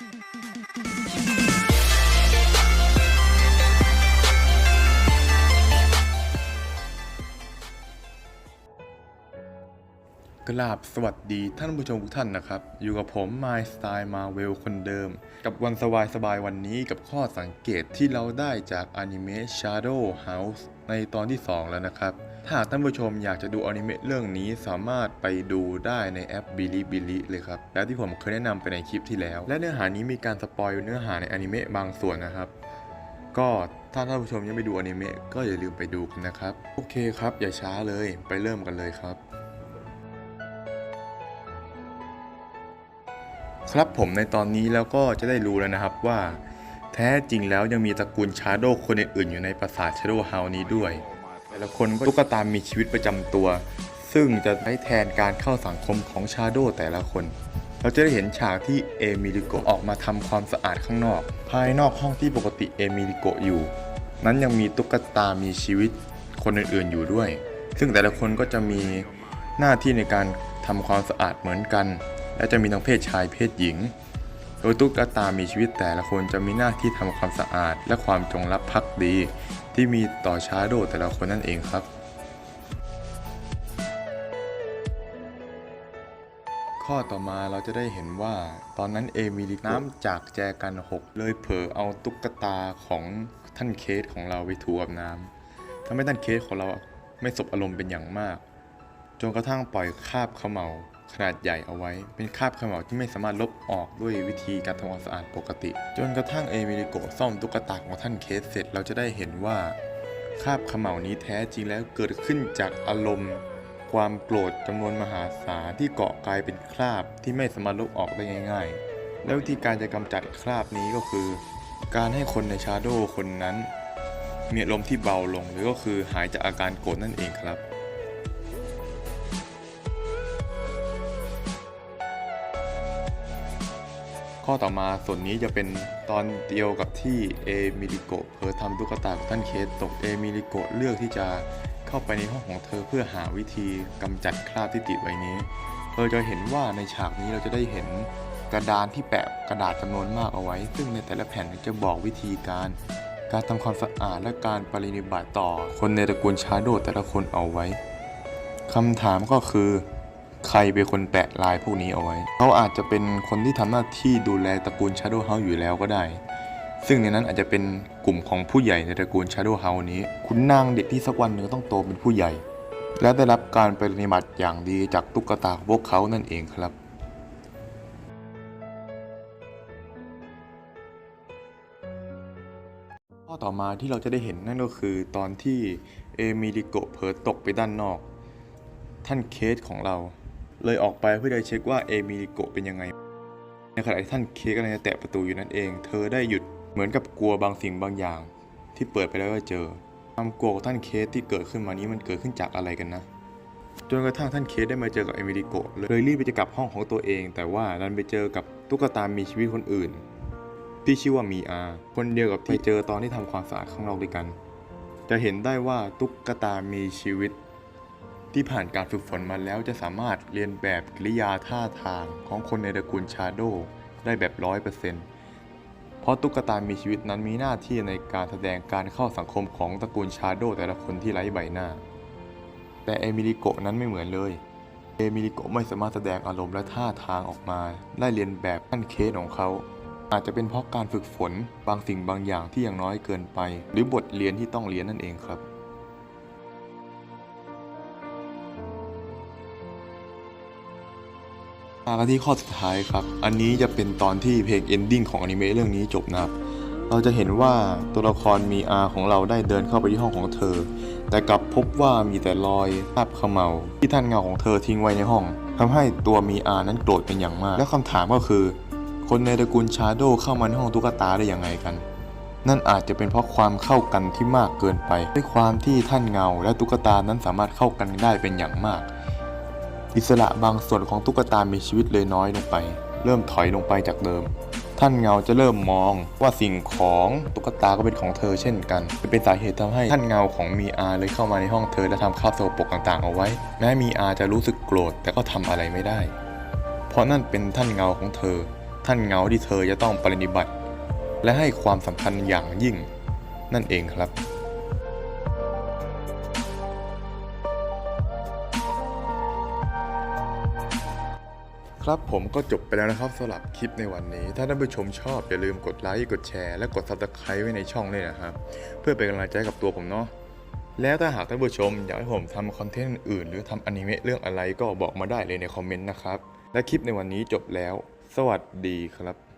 Thank you. กราบสวัสดีท่านผู้ชมทุกท่านนะครับ อยู่กับผม My Style Marvel คนเดิม กับวันสบายสบายๆวันนี้กับข้อสังเกตที่เราได้จากอนิเมะ Shadow House ในตอนที่ 2 แล้วนะครับ ถ้าท่านผู้ชมอยากจะดูอนิเมะเรื่องนี้สามารถไปดูได้ในแอป Bilibili เลยครับ แล้วที่ผมเคยแนะนำไปในคลิปที่แล้ว และเนื้อหานี้มีการสปอยเนื้อหาในอนิเมะบางส่วนนะครับก็ถ้าท่านผู้ชมยังไม่ดูอนิเมะก็อย่าลืมไปดูกันนะครับ โอเคครับ อย่าช้าเลยไปเริ่มกันเลยครับ ครับผมในตอนนี้แล้วก็จะได้รู้แล้วนะครับว่า แท้จริงแล้วยังมีตระกูลชาโดคนอื่นๆอยู่ในปราสาทชาโดเฮานี้ด้วย แต่ละคนก็ตุ๊กตามีชีวิตประจำตัว ซึ่งจะใช้แทนการเข้าสังคมของชาโดแต่ละคนเราจะได้เห็นฉากที่เอมิลิโกะออกมาทำความสะอาดข้างนอก ภายนอกห้องที่ปกติเอมิลิโกะอยู่ นั้นยังมีตุ๊กตามีชีวิตคนอื่นๆอยู่ด้วย ซึ่งแต่ละคนก็จะมีหน้าที่ในการทำความสะอาดเหมือนกัน และจะมีทั้งเพศชายเพศหญิง โดยตุ๊กตามีชีวิตแต่ละคนจะมีหน้าที่ทำความสะอาด และความจงรักภักดี ที่มีต่อชาโดแต่ละคนนั่นเองครับ ข้อต่อมาเราจะได้เห็นว่า ตอนนั้นเอมิลิน้ำจากแจกันหกเลยเผลอเอาตุ๊กตาของท่านเคสของเราไปถูกับน้ำทำให้ท่านเคสของเราไม่สบอารมณ์เป็นอย่างมาก จนกระทั่งปล่อยคาบเขมเหลา ขนาดใหญ่เอาไว้ เป็นคราบเขมเหลาที่ไม่สามารถลบออกด้วยวิธีการทำความสะอาดปกติ จนกระทั่งเอมิลิโกซ่อมตุ๊กตาของท่านเคสเสร็จเราจะได้เห็นว่าคราบเขมเหลานี้แท้จริงแล้วเกิดขึ้นจากอารมณ์ ความโกรธจำนวนมหาศาลที่เกาะกลายเป็นคราบที่ไม่สามารถลบออกได้ง่าย ๆ แล้ววิธีการจะกำจัดคราบนี้ก็คือ การให้คนในชาโดว์คนนั้นมีอารมณ์ที่เบาลงหรือก็คือหายจากอาการโกรธนั่นเองครับ ข้อต่อมาส่วนนี้จะเป็นตอนเดียวกับที่เอมิลิโกะเผลอทำตุ๊กตาของท่านเคสตกเอมิลิโกะเลือกที่จะเข้าไปในห้องของเธอเพื่อหาวิธีกำจัดคราบที่ติดไว้นี้เราจะเห็นว่าในฉากนี้เราจะได้เห็นกระดานที่แปะกระดาษจำนวนมากเอาไว้ ซึ่งในแต่ละแผ่นจะบอกวิธีการ การทำความสะอาดและการปฏิบัติต่อคนในตระกูลชาโดแต่ละคนเอาไว้คำถามก็คือ ใครเป็นคนแปะลายพวกนี้เอาไว้ เขาอาจจะเป็นคนที่ทำหน้าที่ดูแลตระกูล Shadow House อยู่แล้วก็ได้ ซึ่งในนั้นอาจจะเป็นกลุ่มของผู้ใหญ่ในตระกูล Shadow House นี้ คุณนางเด็กที่สักวันหนึ่งต้องโตเป็นผู้ใหญ่ และได้รับการปฏิบัติอย่างดีจากตุ๊กตาของพวกเขานั่นเองครับข้อต่อมาที่เราจะได้เห็นนั่นก็คือตอนที่เอมิลิโกเผลอตกไปด้านนอก ท่านเคสของเรา เลยออกไปเพื่อจะเช็คว่าเอมิลิโกะเป็นยังไง ในขณะที่ท่านเคสกำลังจะแตะประตูอยู่นั่นเอง เธอได้หยุดเหมือนกับกลัวบางสิ่งบางอย่าง ที่เปิดไปแล้วก็เจอความกลัวของท่านเคสที่เกิดขึ้นมานี้มันเกิดขึ้นจากอะไรกันนะจนกระทั่งท่านเคสได้มาเจอกับเอมิลิโกะเลยรีบไปจะกลับห้องของตัวเอง แต่ว่าดันไปเจอกับตุ๊กตามีชีวิตคนอื่น ที่ชื่อว่ามีอาคนเดียวกับที่เจอตอนที่ทำความสะอาดข้างนอกด้วยกัน จะเห็นได้ว่าตุ๊กตามีชีวิต ที่ผ่านการฝึกฝนมาแล้วจะสามารถเรียนแบบกิริยาท่าทางของคนในตระกูลชาโดได้แบบร้อยเปอร์เซ็นต์เพราะตุ๊กตามีชีวิตนั้นมีหน้าที่ในการแสดงการเข้าสังคมของตระกูลชาโดแต่ละคนที่ไร้ใบหน้า แต่เอมิลิโกะนั้นไม่เหมือนเลย เอมิลิโกะไม่สามารถแสดงอารมณ์และท่าทางออกมา ได้เรียนแบบท่านเคสของเขาอาจจะเป็นเพราะการฝึกฝนบางสิ่งบางอย่างที่ยังน้อยเกินไป หรือบทเรียนที่ต้องเรียนนั่นเองครับ มากันที่ข้อสุดท้ายครับ อันนี้จะเป็นตอนที่เพลงเอนดิ้งของอนิเมะเรื่องนี้จบนะครับ เราจะเห็นว่าตัวละครมีอาของเราได้เดินเข้าไปที่ห้องของเธอ แต่กลับพบว่ามีแต่รอยภาพเขมเหลาที่ท่านเงาของเธอทิ้งไว้ในห้องทำให้ตัวมีอานั้นโกรธเป็นอย่างมาก และคำถามก็คือ คนในตระกูลชาโดเข้ามาในห้องตุ๊กตาได้อยังไงกันนั่นอาจจะเป็นเพราะความเข้ากันที่มากเกินไป ด้วยความที่ท่านเงาและตุ๊กตานั้นสามารถเข้ากันได้เป็นอย่างมาก อิสระบางส่วนของตุ๊กตามีชีวิตเลยน้อยลงไป เริ่มถอยลงไปจากเดิม ท่านเงาจะเริ่มมองว่าสิ่งของตุ๊กตาก็เป็นของเธอเช่นกันจะเป็นสาเหตุทำให้ท่านเงาของมีอาเลยเข้ามาในห้องเธอและทำข้าวโสปรกต่างๆ เอาไว้ แม้มีอาจะรู้สึกโกรธแต่ก็ทำอะไรไม่ได้ เพราะนั่นเป็นท่านเงาของเธอ ท่านเงาที่เธอจะต้องปฏิบัติ และให้ความสำคัญอย่างยิ่ง นั่นเองครับ ครับผมก็จบไปแล้วนะครับสำหรับคลิปในวันนี้ ถ้าท่านผู้ชมชอบอย่าลืมกดไลค์กดแชร์และกด subscribe ไว้ในช่องเลยนะครับเพื่อเป็นกำลังใจกับตัวผมเนาะแล้วถ้าหากท่านผู้ชมอยากให้ผมทำคอนเทนต์อื่น หรือทำอนิเมะเรื่องอะไรก็บอกมาได้เลยในคอมเมนต์นะครับ และคลิปในวันนี้จบแล้ว สวัสดีครับ